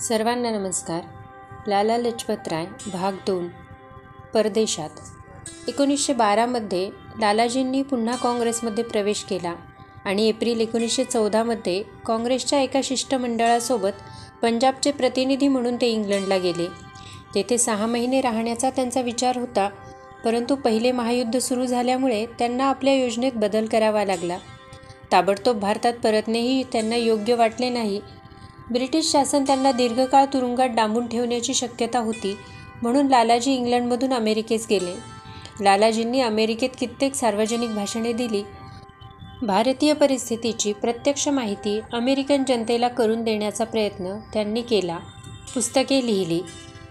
सर्वांना नमस्कार. लाला लजपतराय भाग दोन परदेशात. एकोणीसशे बारामध्ये लालाजींनी पुन्हा काँग्रेसमध्ये प्रवेश केला आणि एप्रिल एकोणीसशे चौदामध्ये काँग्रेसच्या एका शिष्टमंडळासोबत पंजाबचे प्रतिनिधी म्हणून ते इंग्लंडला गेले. तेथे सहा महिने राहण्याचा त्यांचा विचार होता परंतु पहिले महायुद्ध सुरू झाल्यामुळे त्यांना आपल्या योजनेत बदल करावा लागला. ताबडतोब भारतात परतणेही त्यांना योग्य वाटले नाही. ब्रिटिश शासन त्यांना दीर्घकाळ तुरुंगात डांबून ठेवण्याची शक्यता होती म्हणून लालाजी इंग्लंडमधून अमेरिकेस गेले. लालाजींनी अमेरिकेत कित्येक सार्वजनिक भाषणे दिली. भारतीय परिस्थितीची प्रत्यक्ष माहिती अमेरिकन जनतेला करून देण्याचा प्रयत्न त्यांनी केला. पुस्तके लिहिली.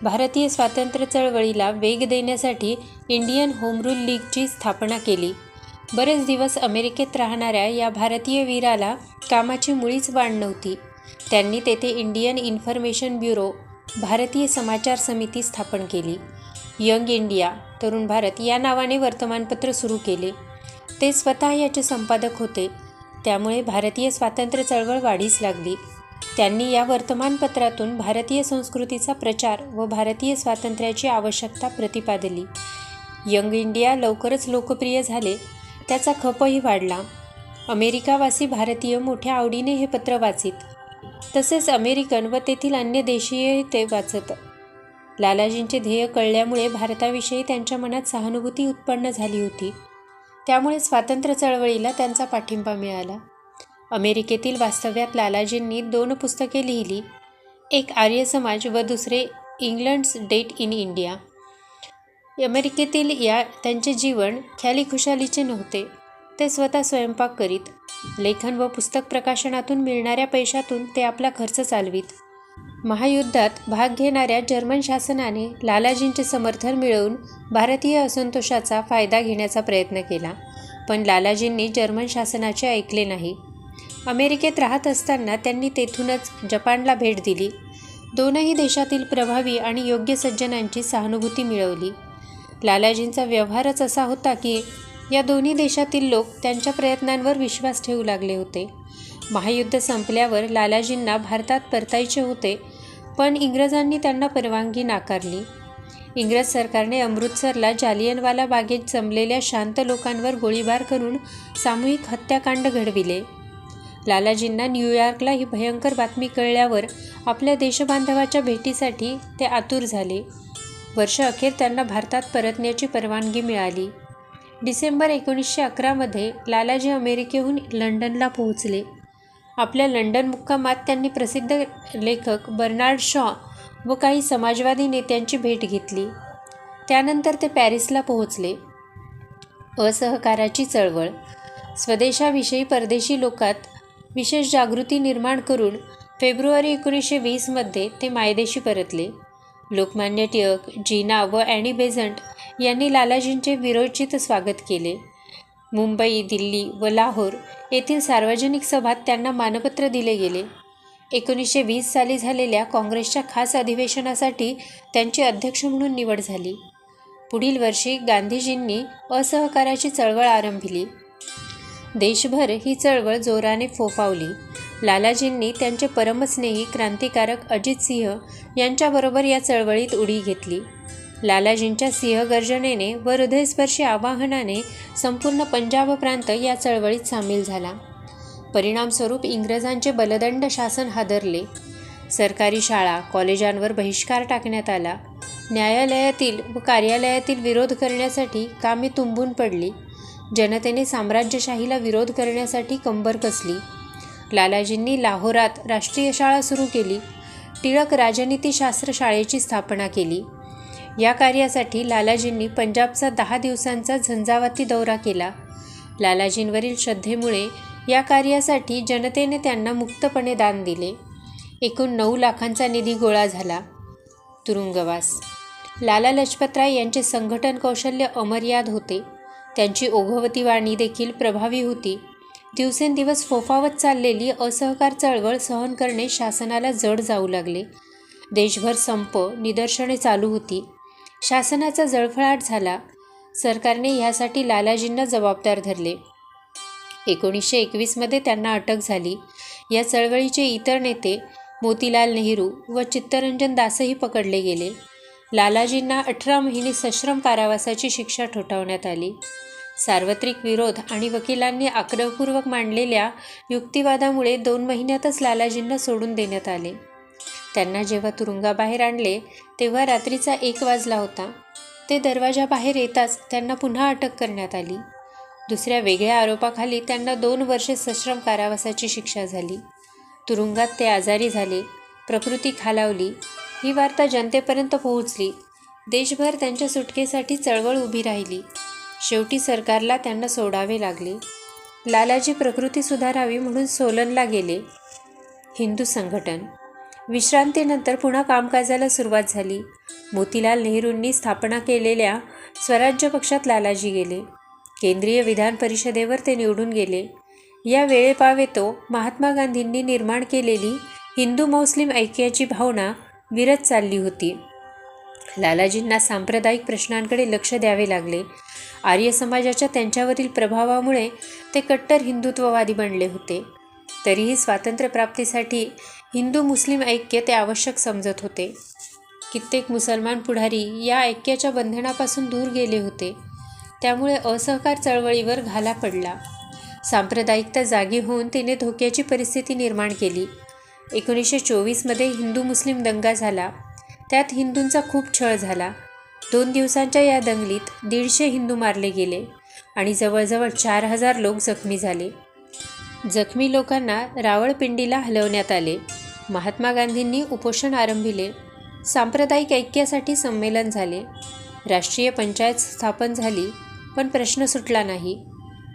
भारतीय स्वातंत्र्य चळवळीला वेग देण्यासाठी इंडियन होम रूल लीगची स्थापना केली. बरेच दिवस अमेरिकेत राहणाऱ्या या भारतीय वीराला कामाची मुळीच वाढ नव्हती. त्यांनी तेथे इंडियन इन्फॉर्मेशन ब्युरो भारतीय समाचार समिती स्थापन केली. यंग इंडिया तरुण भारत या नावाने वर्तमानपत्र सुरू केले. ते स्वतः याचे संपादक होते. त्यामुळे भारतीय स्वातंत्र्य चळवळ वाढीस लागली. त्यांनी या वर्तमानपत्रातून भारतीय संस्कृतीचा प्रचार व भारतीय स्वातंत्र्याची आवश्यकता प्रतिपादली. यंग इंडिया लवकरच लोकप्रिय झाले. त्याचा खपही वाढला. अमेरिकावासी भारतीय मोठ्या आवडीने हे पत्र वाचित. तसेच अमेरिकन व तेथील अन्य देशीयही ते वाचत. लालाजींचे ध्येय कळल्यामुळे भारताविषयी त्यांच्या मनात सहानुभूती उत्पन्न झाली होती. त्यामुळे स्वातंत्र्य चळवळीला त्यांचा पाठिंबा मिळाला. अमेरिकेतील वास्तव्यात लालाजींनी दोन पुस्तके लिहिली. एक आर्य समाज व दुसरे इंग्लंड्स डेट इन इंडिया. अमेरिकेतील या त्यांचे जीवन ख्यालीखुशालीचे नव्हते. ते स्वतः स्वयंपाक करीत लेखन व पुस्तक प्रकाशनातून मिळणाऱ्या पैशातून ते आपला खर्च चालवीत. महायुद्धात भाग घेणाऱ्या जर्मन शासनाने लालाजींचे समर्थन मिळवून भारतीय असंतोषाचा फायदा घेण्याचा प्रयत्न केला पण लालाजींनी जर्मन शासनाचे ऐकले नाही. अमेरिकेत राहत असताना त्यांनी तेथूनच जपानला भेट दिली. दोनही देशातील प्रभावी आणि योग्य सज्जनांची सहानुभूती मिळवली. लालाजींचा व्यवहारच असा होता की या दोन्ही देशातील लोक त्यांच्या प्रयत्नांवर विश्वास ठेवू लागले होते. महायुद्ध संपल्यावर लालाजींना भारतात परतायचे होते पण इंग्रजांनी त्यांना परवानगी नाकारली. इंग्रज सरकारने अमृतसरला जालियनवाला बागेत जमलेल्या शांत लोकांवर गोळीबार करून सामूहिक हत्याकांड घडविले. लालाजींना न्यूयॉर्कला ही भयंकर बातमी कळल्यावर आपल्या देशबांधवाच्या भेटीसाठी ते आतुर झाले. वर्ष अखेर त्यांना भारतात परतण्याची परवानगी मिळाली. डिसेंबर एकोणीसशे अकरामध्ये लालाजी अमेरिकेहून लंडनला पोहोचले. आपल्या लंडन मुक्कामात त्यांनी प्रसिद्ध लेखक बर्नार्ड शॉ व काही समाजवादी नेत्यांची भेट घेतली. त्यानंतर ते पॅरिसला पोहोचले. असहकाराची चळवळ स्वदेशाविषयी परदेशी लोकात विशेष जागृती निर्माण करून फेब्रुवारी एकोणीसशे वीसमध्ये ते मायदेशी परतले. लोकमान्य टिळक जीना व ॲनी बेझंट यांनी लालाजींचे विरोचित स्वागत केले. मुंबई दिल्ली व लाहोर येथील सार्वजनिक सभात त्यांना मानपत्र दिले गेले. एकोणीसशे वीस साली झालेल्या काँग्रेसच्या खास अधिवेशनासाठी त्यांची अध्यक्ष म्हणून निवड झाली. पुढील वर्षी गांधीजींनी असहकाराची चळवळ आरंभिली. देशभर ही चळवळ जोराने फोफावली. लालाजींनी त्यांचे परमस्नेही क्रांतिकारक अजित सिंह यांच्याबरोबर या चळवळीत उडी घेतली. लालाजींच्या सिंहगर्जनेने व हृदयस्पर्शी आवाहनाने संपूर्ण पंजाब प्रांत या चळवळीत सामील झाला. परिणामस्वरूप इंग्रजांचे बलदंड शासन हादरले. सरकारी शाळा कॉलेजांवर बहिष्कार टाकण्यात आला. न्यायालयातील व कार्यालयातील विरोध करण्यासाठी कामे तुंबून पडली. जनतेने साम्राज्यशाहीला विरोध करण्यासाठी कंबर कसली? लालाजींनी लाहोरात राष्ट्रीय शाळा सुरू केली. टिळक राजनीतीशास्त्र शाळेची स्थापना केली. या कार्यासाठी लालाजींनी पंजाबचा दहा दिवसांचा झंझावाती दौरा केला. लालाजींवरील श्रद्धेमुळे या कार्यासाठी जनतेने त्यांना मुक्तपणे दान दिले. एकूण नऊ लाखांचा निधी गोळा झाला. तुरुंगवास. लाला लजपतराय यांचे संघटन कौशल्य अमर्याद होते. त्यांची ओघवती वाणी देखील प्रभावी होती. दिवसेंदिवस फोफावत चाललेली असहकार चळवळ सहन करणे शासनाला जड जाऊ लागले. देशभर संप निदर्शने चालू होती. शासनाचा जळफळाट झाला. सरकारने ह्यासाठी लालाजींना जबाबदार धरले. एकोणीसशे एकवीसमध्ये त्यांना अटक झाली. या चळवळीचे इतर नेते मोतीलाल नेहरू व चित्तरंजन दासही पकडले गेले. लालाजींना अठरा महिने सश्रम कारावासाची शिक्षा ठोठावण्यात आली. सार्वत्रिक विरोध आणि वकिलांनी आग्रहपूर्वक मांडलेल्या युक्तिवादामुळे दोन महिन्यातच लालाजींना सोडून देण्यात आले. त्यांना जेव्हा तुरुंगाबाहेर आणले तेव्हा रात्रीचा एक वाजला होता. ते दरवाजाबाहेर येताच त्यांना पुन्हा अटक करण्यात आली. दुसऱ्या वेगळ्या आरोपाखाली त्यांना दोन वर्षे सश्रम कारावासाची शिक्षा झाली. तुरुंगात ते आजारी झाले प्रकृती खालावली ही वार्ता जनतेपर्यंत पोहोचली. देशभर त्यांच्या सुटकेसाठी चळवळ उभी राहिली. शेवटी सरकारला त्यांना सोडावे लागले. लालाजी प्रकृती सुधारावी म्हणून सोलनला गेले. हिंदू संघटन. विश्रांतीनंतर पुन्हा कामकाजाला सुरुवात झाली. मोतीलाल नेहरूंनी स्थापना केलेल्या स्वराज्य पक्षात लालाजी गेले. केंद्रीय विधान परिषदेवर ते निवडून गेले. या वेळेपावेतो महात्मा गांधींनी निर्माण केलेली हिंदू मुस्लिम ऐक्याची भावना विरत चालली होती. लालाजींना सांप्रदायिक प्रश्नांकडे लक्ष द्यावे लागले. आर्य समाजाच्या त्यांच्यावरील प्रभावामुळे ते कट्टर हिंदुत्ववादी बनले होते. तरीही स्वातंत्र्यप्राप्तीसाठी हिंदू मुस्लिम ऐक्य ते आवश्यक समजत होते. कित्येक मुसलमान पुढारी या ऐक्याच्या बंधनापासून दूर गेले होते. त्यामुळे असहकार चळवळीवर घाला पडला. सांप्रदायिकता जागी होऊन तिने धोक्याची परिस्थिती निर्माण केली. एकोणीसशे चोवीसमध्ये हिंदू मुस्लिम दंगा झाला. त्यात हिंदूंचा खूप छळ झाला. दोन दिवसांच्या या दंगलीत दीडशे हिंदू मारले गेले आणि जवळजवळ चार हजार लोक जखमी झाले. जखमी लोकांना रावळपिंडीला हलवण्यात आले. महात्मा गांधींनी उपोषण आरंभिले. सांप्रदायिक ऐक्यासाठी संमेलन झाले. राष्ट्रीय पंचायत स्थापन झाली पण प्रश्न सुटला नाही.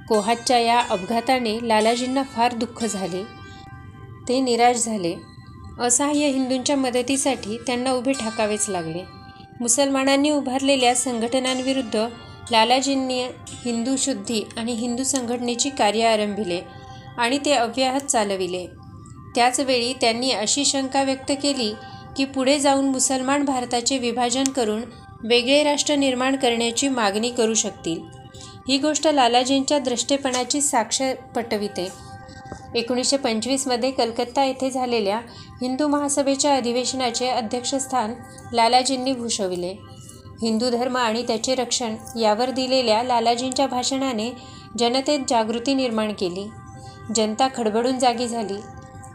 कोहाटच्या या अपघाताने लालाजींना फार दुःख झाले. ते निराश झाले. असहाय्य हिंदूंच्या मदतीसाठी त्यांना उभे ठाकावेच लागले. मुसलमानांनी उभारलेल्या संघटनांविरुद्ध लालाजींनी हिंदू शुद्धी आणि हिंदू संघटनेची कार्य आरंभिले आणि ते अव्याहत चालविले. त्याचवेळी त्यांनी अशी शंका व्यक्त केली की पुढे जाऊन मुसलमान भारताचे विभाजन करून वेगळे राष्ट्र निर्माण करण्याची मागणी करू शकतील. ही गोष्ट लालाजींच्या द्रष्टेपणाची साक्ष पटविते. एकोणीसशे पंचवीसमध्ये कलकत्ता येथे झालेल्या हिंदू महासभेच्या अधिवेशनाचे अध्यक्षस्थान लालाजींनी भूषविले. हिंदू धर्म आणि त्याचे रक्षण यावर दिलेल्या लालाजींच्या भाषणाने जनतेत जागृती निर्माण केली. जनता खडबडून जागी झाली.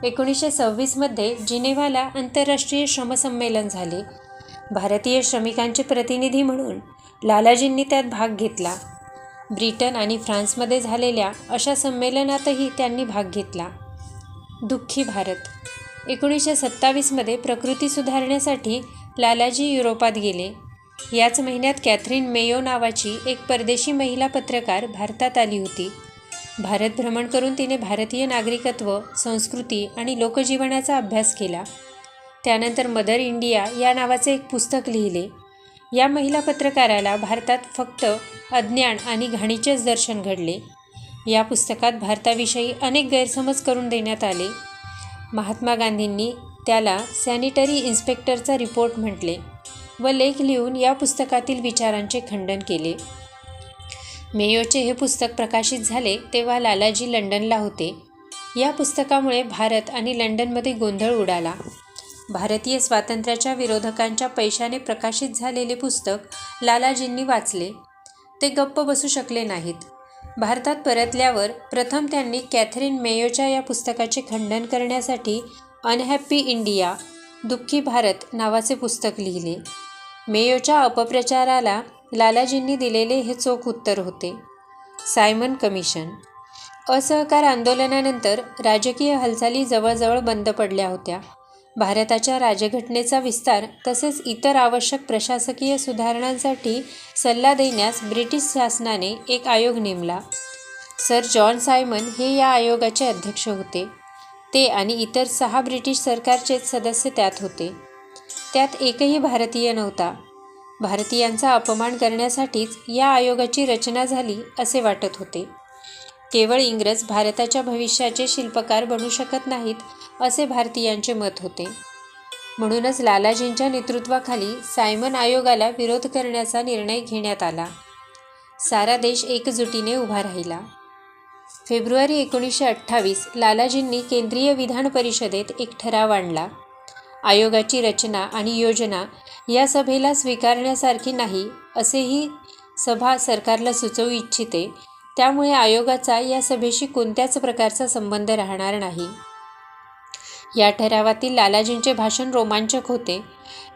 एकोणीसशे सव्वीसमध्ये जिनेव्हाला आंतरराष्ट्रीय श्रमसंमेलन झाले. भारतीय श्रमिकांचे प्रतिनिधी म्हणून लालाजींनी त्यात भाग घेतला. ब्रिटन आणि फ्रान्समध्ये झालेल्या अशा संमेलनातही त्यांनी भाग घेतला. दुःखी भारत. एकोणीसशे सत्तावीसमध्ये प्रकृती सुधारण्यासाठी लालाजी युरोपात गेले. याच महिन्यात कॅथरीन मेयो नावाची एक परदेशी महिला पत्रकार भारतात आली होती. भारत भ्रमण करून तिने भारतीय नागरिकत्व संस्कृती आणि लोकजीवनाचा अभ्यास केला. त्यानंतर मदर इंडिया या नावाचे एक पुस्तक लिहिले. या महिला पत्रकाराला भारतात फक्त अज्ञान आणि घाणीचेच दर्शन घडले. या पुस्तकात भारताविषयी अनेक गैरसमज करून देण्यात आले. महात्मा गांधींनी त्याला सॅनिटरी इन्स्पेक्टरचा रिपोर्ट म्हटले व लेख लिहून या पुस्तकातील विचारांचे खंडन केले. मेयोचे हे पुस्तक प्रकाशित झाले तेव्हा लालाजी लंडनला होते. या पुस्तकामुळे भारत आणि लंडनमध्ये गोंधळ उडाला. भारतीय स्वातंत्र्याच्या विरोधकांच्या पैशाने प्रकाशित झालेले पुस्तक लालाजींनी वाचले. ते गप्प बसू शकले नाहीत. भारतात परतल्यावर प्रथम त्यांनी कॅथरीन मेयोच्या या पुस्तकाचे खंडन करण्यासाठी अनहॅप्पी इंडिया दुःखी भारत नावाचे पुस्तक लिहिले. मेयोच्या अपप्रचाराला लालाजींनी दिलेले हे चोख उत्तर होते. Simon Commission. असहकार आंदोलनानंतर राजकीय हालचाली जवळजवळ बंद पडल्या होत्या. भारताच्या राजघटनेचा विस्तार तसेच इतर आवश्यक प्रशासकीय सुधारणांसाठी सल्ला देण्यास ब्रिटिश शासनाने एक आयोग नेमला. सर जॉन सायमन हे या आयोगाचे अध्यक्ष होते. ते आणि इतर सहा ब्रिटिश सरकारचे सदस्य त्यात होते. त्यात एकही भारतीय नव्हता. भारतीयांचा अपमान करण्यासाठीच या आयोगाची रचना झाली असे वाटत होते. केवळ इंग्रज भारताच्या भविष्याचे शिल्पकार बनू शकत नाहीत असे भारतीयांचे मत होते. म्हणूनच लालाजींच्या नेतृत्वाखाली सायमन आयोगाला विरोध करण्याचा निर्णय घेण्यात आला. सारा देश एकजुटीने उभा राहिला. फेब्रुवारी एकोणीसशे अठ्ठावीस लालाजींनी केंद्रीय विधान परिषदेत एक ठराव आणला. आयोगाची रचना आणि योजना या सभेला स्वीकारण्यासारखी नाही असेही सभा सरकारला सुचवू इच्छिते त्यामुळे आयोगाचा या सभेशी कोणत्याच प्रकारचा संबंध राहणार नाही. या ठरावातील लालाजींचे भाषण रोमांचक होते.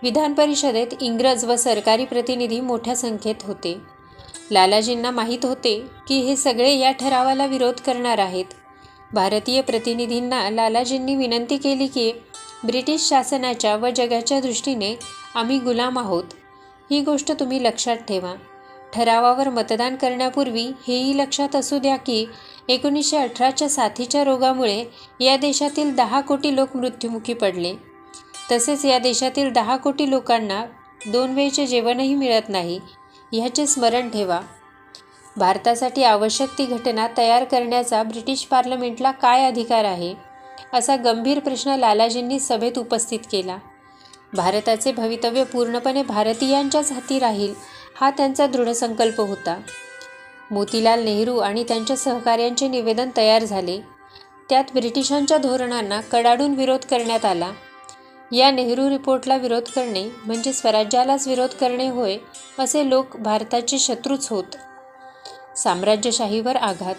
विधान परिषदेत इंग्रज व सरकारी प्रतिनिधी मोठ्या संख्येत होते. लालाजींना माहीत होते की हे सगळे या ठरावाला विरोध करणार आहेत. भारतीय प्रतिनिधींना लालाजींनी विनंती केली की ब्रिटिश शासनाच्या व जगाच्या दृष्टीने आम्ही गुलाम आहोत. ही गोष्ट तुम्ही लक्षात ठेवा. ठरावावर मतदान करण्यापूर्वी हेही लक्षात असू द्या की एकोणीसशे अठराच्या साथीच्या रोगामुळे या देशातील दहा कोटी लोक मृत्युमुखी पडले. तसेच या देशातील दहा कोटी लोकांना दोन वेळचे जेवणही मिळत नाही ह्याचे स्मरण ठेवा. भारतासाठी आवश्यक ती घटना तयार करण्याचा ब्रिटिश पार्लमेंटला काय अधिकार आहे असा गंभीर प्रश्न लालाजींनी सभेत उपस्थित केला. भारताचे भवितव्य पूर्णपणे भारतीयांच्याच हाती राहील हा त्यांचा दृढ संकल्प होता. मोतीलाल नेहरू आणि त्यांच्या सहकार्यांचे निवेदन तयार झाले. त्यात ब्रिटिशांच्या धोरणांना कडाडून विरोध करण्यात आला. या नेहरू रिपोर्टला विरोध करणे म्हणजे स्वराज्यालाच विरोध करणे होय असे लोक भारताचे शत्रूच होत. साम्राज्यशाहीवर आघात.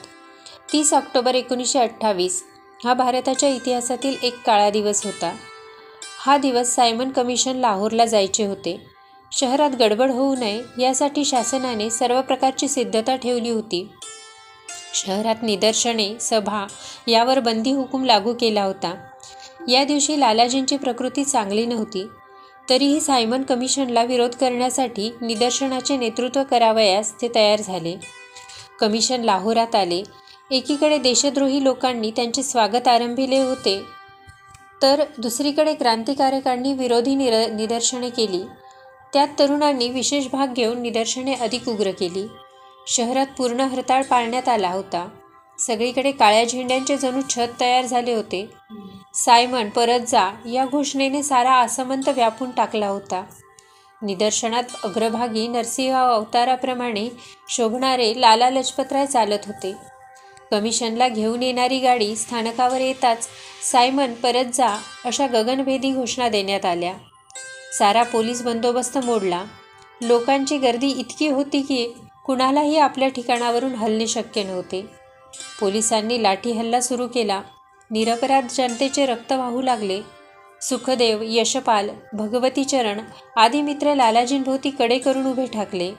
तीस ऑक्टोबर एकोणीसशे अठ्ठावीस हा भारताच्या इतिहासातील एक काळा दिवस होता. हा दिवस सायमन कमिशन लाहोरला जायचे होते. शहरात गडबड होऊ नये यासाठी शासनाने सर्व प्रकारची सिद्धता ठेवली होती. शहरात निदर्शने सभा यावर बंदी हुकूम लागू केला होता. या दिवशी लालाजींची प्रकृती चांगली नव्हती. तरीही सायमन कमिशनला विरोध करण्यासाठी निदर्शनाचे नेतृत्व करावयास ते तयार झाले. कमिशन लाहोरात आले. एकीकडे देशद्रोही लोकांनी त्यांचे स्वागत आरंभिले होते. तर दुसरीकडे क्रांतिकारकांनी विरोधी निर निदर्शने केली. त्यात तरुणांनी विशेष भाग घेऊन निदर्शने अधिक उग्र केली. शहरात पूर्ण हरताळ पाळण्यात आला होता. सगळीकडे काळ्या झेंड्यांचे जणू छत तयार झाले होते. सायमन परत जा या घोषणेने सारा आसमंत व्यापून टाकला होता. निदर्शनात अग्रभागी नरसिंह अवताराप्रमाणे शोभणारे लाला लजपतराय चालत होते. कमिशनला घेऊन येणारी गाडी स्थानकावर येताच सायमन परत जा अशा गगनभेदी घोषणा देण्यात आल्या. सारा पोलीस बंदोबस्त मोडला. लोकांची गर्दी इतकी होती की कुणालाही आपल्या ठिकाणावरून हलणे शक्य नव्हते. पोलिसांनी लाठी हल्ला सुरू केला. निरपराध जनतेचे रक्त वाहू लागले. सुखदेव यशपाल भगवती चरण आदी मित्र लालाजींभोवती कडे करून उभे ठाकले.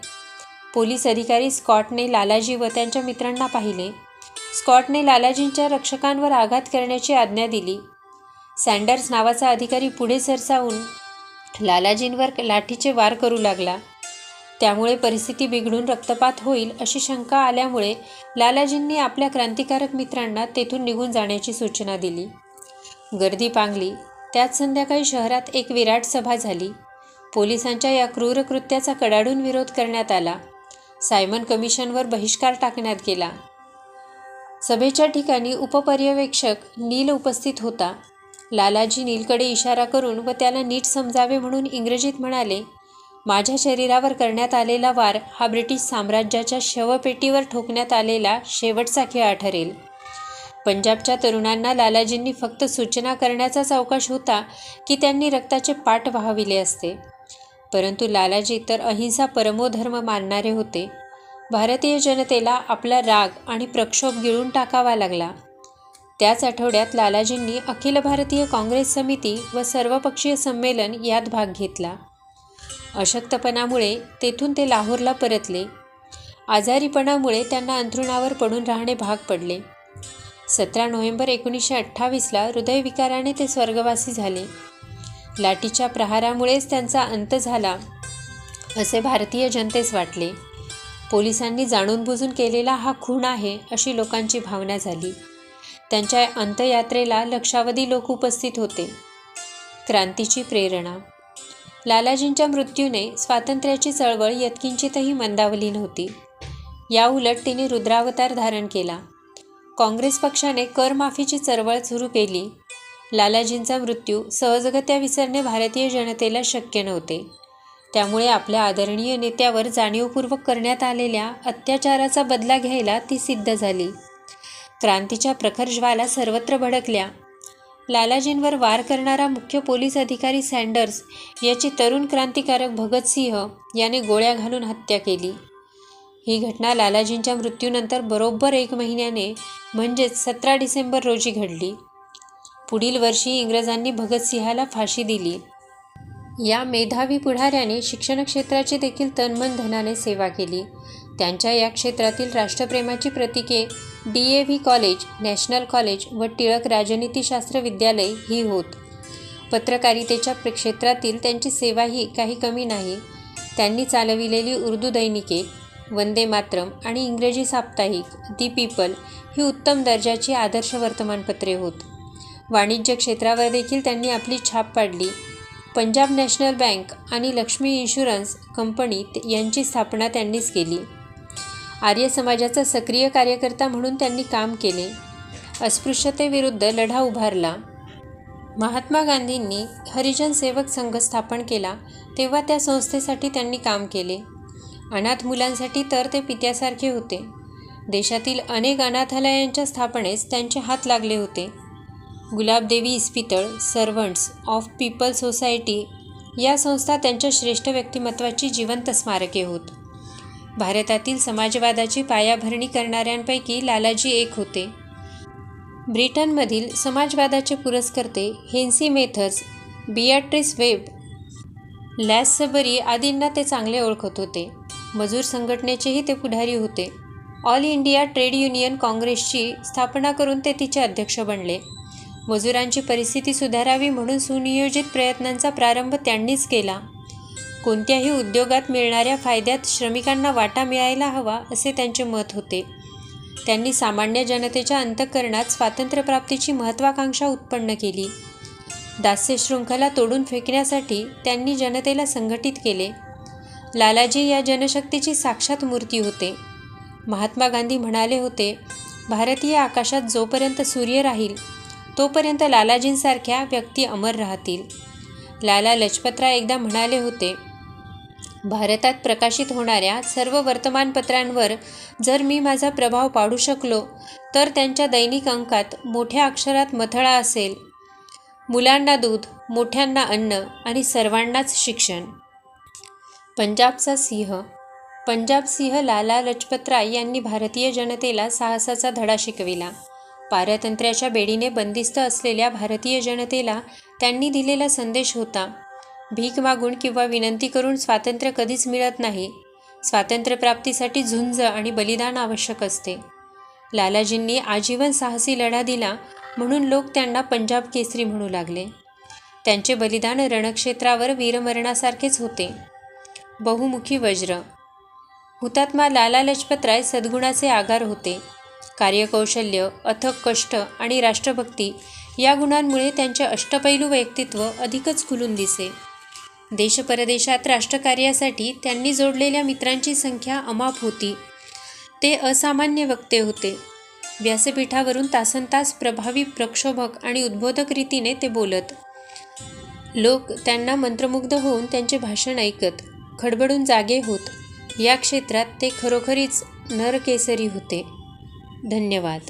पोलीस अधिकारी स्कॉटने लालाजी व त्यांच्या मित्रांना पाहिले. स्कॉटने लालाजींच्या रक्षकांवर आघात करण्याची आज्ञा दिली. सँडर्स नावाचा अधिकारी पुढे सरसावून लालाजींवर लाठीचे वार करू लागला. त्यामुळे परिस्थिती बिघडून रक्तपात होईल अशी शंका आल्यामुळे लालाजींनी आपल्या क्रांतिकारक मित्रांना तेथून निघून जाण्याची सूचना दिली. गर्दी पांगली. त्याच संध्याकाळी शहरात एक विराट सभा झाली. पोलिसांच्या या क्रूर कृत्याचा कडाडून विरोध करण्यात आला. सायमन कमिशनवर बहिष्कार टाकण्यात गेला. सभेच्या ठिकाणी उपपर्यवेक्षक नील उपस्थित होता. लालाजी नीलकडे इशारा करून व त्याला नीट समजावे म्हणून इंग्रजीत म्हणाले माझ्या शरीरावर करण्यात आलेला वार हा ब्रिटिश साम्राज्याच्या शवपेटीवर ठोकण्यात आलेला शेवटचा खेळा ठरेल. पंजाबच्या तरुणांना लालाजींनी फक्त सूचना करण्याचाच अवकाश होता की त्यांनी रक्ताचे पाठ वाहविले असते. परंतु लालाजी तर अहिंसा परमोधर्म मानणारे होते. भारतीय जनतेला आपला राग आणि प्रक्षोभ गिळून टाकावा लागला. त्याच आठवड्यात लालाजींनी अखिल भारतीय काँग्रेस समिती व सर्वपक्षीय संमेलन यात भाग घेतला. अशक्तपणामुळे तेथून ते लाहोरला परतले. आजारीपणामुळे त्यांना अंथरुणावर पडून राहणे भाग पडले. सतरा नोव्हेंबर एकोणीसशे अठ्ठावीसला हृदयविकाराने ते स्वर्गवासी झाले. लाठीच्या प्रहारामुळेच त्यांचा अंत झाला असे भारतीय जनतेस वाटले. पोलिसांनी जाणून बुजून केलेला हा खून आहे अशी लोकांची भावना झाली. त्यांच्या अंत्ययात्रेला लक्षावधी लोक उपस्थित होते. क्रांतीची प्रेरणा. लालाजींच्या मृत्यूने स्वातंत्र्याची चळवळ यत्किंचितही मंदावली नव्हती. या उलट तिने रुद्रावतार धारण केला. काँग्रेस पक्षाने करमाफीची चळवळ सुरू केली. लालाजींचा मृत्यू सहजगत्या विसरणे भारतीय जनतेला शक्य नव्हते. त्यामुळे आपल्या आदरणीय नेत्यावर जाणीवपूर्वक करण्यात आलेल्या अत्याचाराचा बदला घ्यायला ती सिद्ध झाली. क्रांतीच्या प्रखर ज्वाला सर्वत्र भडकल्या. लालाजींवर वार करणारा मुख्य पोलीस अधिकारी सँडर्स याची तरुण क्रांतिकारक भगतसिंह याने गोळ्या घालून हत्या केली. ही घटना लालाजींच्या मृत्यूनंतर बरोबर एक महिन्याने म्हणजेच सतरा डिसेंबर रोजी घडली. पुढील वर्षी इंग्रजांनी भगतसिंहाला फाशी दिली. या मेधावी पुढाऱ्याने शिक्षण क्षेत्राची देखील तनमन धनाने सेवा केली. त्यांच्या या क्षेत्रातील राष्ट्रप्रेमाची प्रतीके D A V college national college व टिळक राजनीतीशास्त्र विद्यालय ही होत. पत्रकारितेच्या प्र- क्षेत्रातील त्यांची सेवाही काही कमी नाही. त्यांनी चालविलेली उर्दू दैनिके वंदे मातरम आणि इंग्रजी साप्ताहिक दी पीपल ही उत्तम दर्जाची आदर्श वर्तमानपत्रे होत. वाणिज्य क्षेत्रावर देखील त्यांनी आपली छाप पाडली. पंजाब नॅशनल बँक आणि लक्ष्मी इन्शुरन्स कंपनी यांची स्थापना त्यांनीच केली. आर्य समाजाचा सक्रिय कार्यकर्ता म्हणून त्यांनी काम केले. अस्पृश्यतेविरुद्ध लढा उभारला. महात्मा गांधींनी हरिजन सेवक संघ स्थापन केला तेव्हा त्या संस्थेसाठी त्यांनी काम केले. अनाथ मुलांसाठी तर ते पित्यासारखे होते. देशातील अनेक अनाथालयांच्या स्थापनेस त्यांचे हात लागले होते. गुलाबदेवी इस्पितळ सर्वंट्स ऑफ पीपल सोसायटी या संस्था त्यांच्या श्रेष्ठ व्यक्तिमत्वाची जिवंत स्मारके होत. भारतातील समाजवादाची पायाभरणी करणाऱ्यांपैकी लालाजी एक होते. ब्रिटनमधील समाजवादाचे पुरस्कर्ते हेन्सी मेथर्स बियाट्रिस वेब लॅसबरी आदींना ते चांगले ओळखत होते. मजूर संघटनेचेही ते पुढारी होते. ऑल इंडिया ट्रेड युनियन काँग्रेसची स्थापना करून ते तिचे अध्यक्ष बनले. मजुरांची परिस्थिती सुधारावी म्हणून सुनियोजित प्रयत्नांचा प्रारंभ त्यांनीच केला. कोणत्याही उद्योगात मिळणाऱ्या फायद्यात श्रमिकांना वाटा मिळायला हवा असे त्यांचे मत होते. त्यांनी सामान्य जनतेच्या अंतःकरणात स्वातंत्र्यप्राप्तीची महत्त्वाकांक्षा उत्पन्न केली. दास्य शृंखला तोडून फेकण्यासाठी त्यांनी जनतेला संघटित केले. लालाजी या जनशक्तीची साक्षात मूर्ती होते. महात्मा गांधी म्हणाले होते भारतीय आकाशात जोपर्यंत सूर्य राहील तोपर्यंत लालाजींसारख्या व्यक्ती अमर राहतील. लाला लजपतराय एकदा म्हणाले होते भारतात प्रकाशित होणाऱ्या सर्व वर्तमानपत्रांवर जर मी माझा प्रभाव पाडू शकलो तर त्यांच्या दैनिक अंकात मोठ्या अक्षरात मथळा असेल. मुलांना दूध मोठ्यांना अन्न आणि सर्वांनाच शिक्षण. पंजाबचा सिंह. पंजाब सिंह लाला लजपतराय यांनी भारतीय जनतेला साहसाचा धडा शिकविला. पारतंत्र्याच्या बेडीने बंदिस्त असलेल्या भारतीय जनतेला त्यांनी दिलेला संदेश होता भीक मागून किंवा विनंती करून स्वातंत्र्य कधीच मिळत नाही. स्वातंत्र्यप्राप्तीसाठी झुंज आणि बलिदान आवश्यक असते. लालाजींनी आजीवन साहसी लढा दिला म्हणून लोक त्यांना पंजाब केसरी म्हणू लागले. त्यांचे बलिदान रणक्षेत्रावर वीरमरणासारखेच होते. बहुमुखी वज्र. हुतात्मा लाला लजपतराय सद्गुणाचे आगार होते. कार्यकौशल्य अथक कष्ट आणि राष्ट्रभक्ती या गुणांमुळे त्यांचे अष्टपैलू व्यक्तित्व अधिकच खुलून दिसे. देशपरदेशात राष्ट्रकार्यासाठी त्यांनी जोडलेल्या मित्रांची संख्या अमाप होती. ते असामान्य वक्ते होते. व्यासपीठावरून तासनतास प्रभावी प्रक्षोभक आणि उद्बोधक रीतीने ते बोलत. लोक त्यांना मंत्रमुग्ध होऊन त्यांचे भाषण ऐकत खडबडून जागे होत. या क्षेत्रात ते खरोखरीच नरकेसरी होते. धन्यवाद.